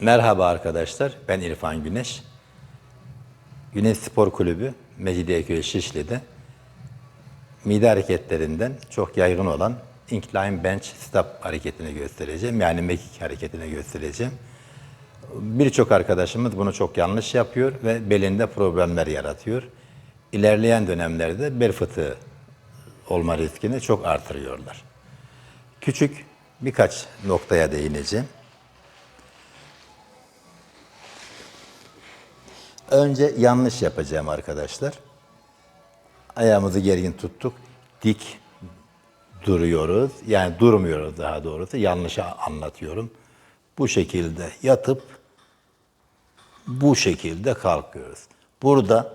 Merhaba arkadaşlar, ben İrfan Güneş. Güneş Spor Kulübü Mecidiyeköy Şişli'de mide hareketlerinden çok yaygın olan incline bench stop hareketini göstereceğim. Yani mekik hareketini göstereceğim. Birçok arkadaşımız bunu çok yanlış yapıyor ve belinde problemler yaratıyor. İlerleyen dönemlerde bel fıtığı olma riskini çok artırıyorlar. Küçük birkaç noktaya değineceğim. Önce yanlış yapacağım arkadaşlar. Ayağımızı gergin tuttuk. Dik duruyoruz. Yani durmuyoruz daha doğrusu. Yanlış anlatıyorum. Bu şekilde yatıp bu şekilde kalkıyoruz. Burada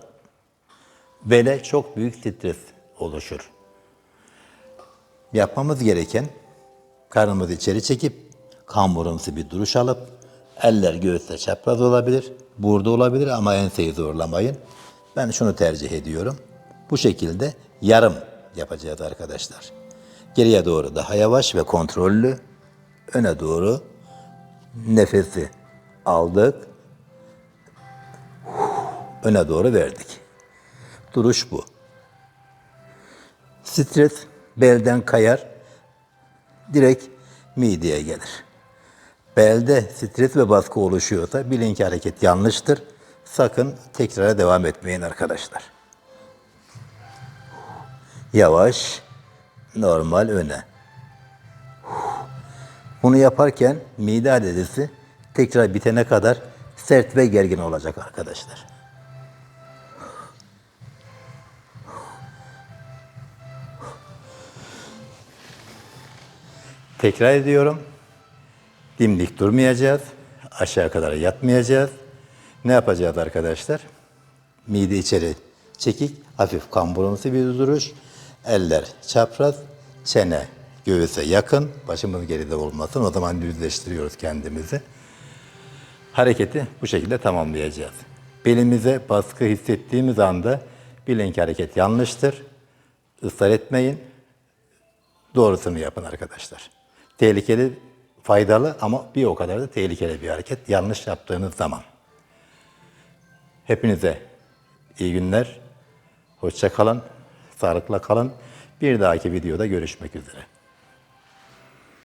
bele çok büyük stres oluşur. Yapmamız gereken karnımızı içeri çekip kamburumsu bir duruş alıp eller göğüste çapraz olabilir, burada olabilir ama enseyi zorlamayın. Ben şunu tercih ediyorum. Bu şekilde yarım yapacağız arkadaşlar. Geriye doğru daha yavaş ve kontrollü, öne doğru nefesi aldık, öne doğru verdik. Duruş bu. Stres belden kayar, direkt mideye gelir. Belde stres ve baskı oluşuyorsa bilin ki hareket yanlıştır. Sakın tekrara devam etmeyin arkadaşlar. Yavaş, normal öne. Bunu yaparken mide adedesi tekrar bitene kadar sert ve gergin olacak arkadaşlar. Tekrar ediyorum. Dimdik durmayacağız. Aşağı kadar yatmayacağız. Ne yapacağız arkadaşlar? Mide içeri çekik, hafif kamburumsu bir duruş. Eller çapraz, çene göğüse yakın. Başımız geride olmasın. O zaman düzleştiriyoruz kendimizi. Hareketi bu şekilde tamamlayacağız. Belimize baskı hissettiğimiz anda bilin ki hareket yanlıştır. Israr etmeyin. Doğrusunu yapın arkadaşlar. Tehlikeli, faydalı ama bir o kadar da tehlikeli bir hareket yanlış yaptığınız zaman. Hepinize iyi günler. Hoşça kalın. Sağlıkla kalın. Bir dahaki videoda görüşmek üzere.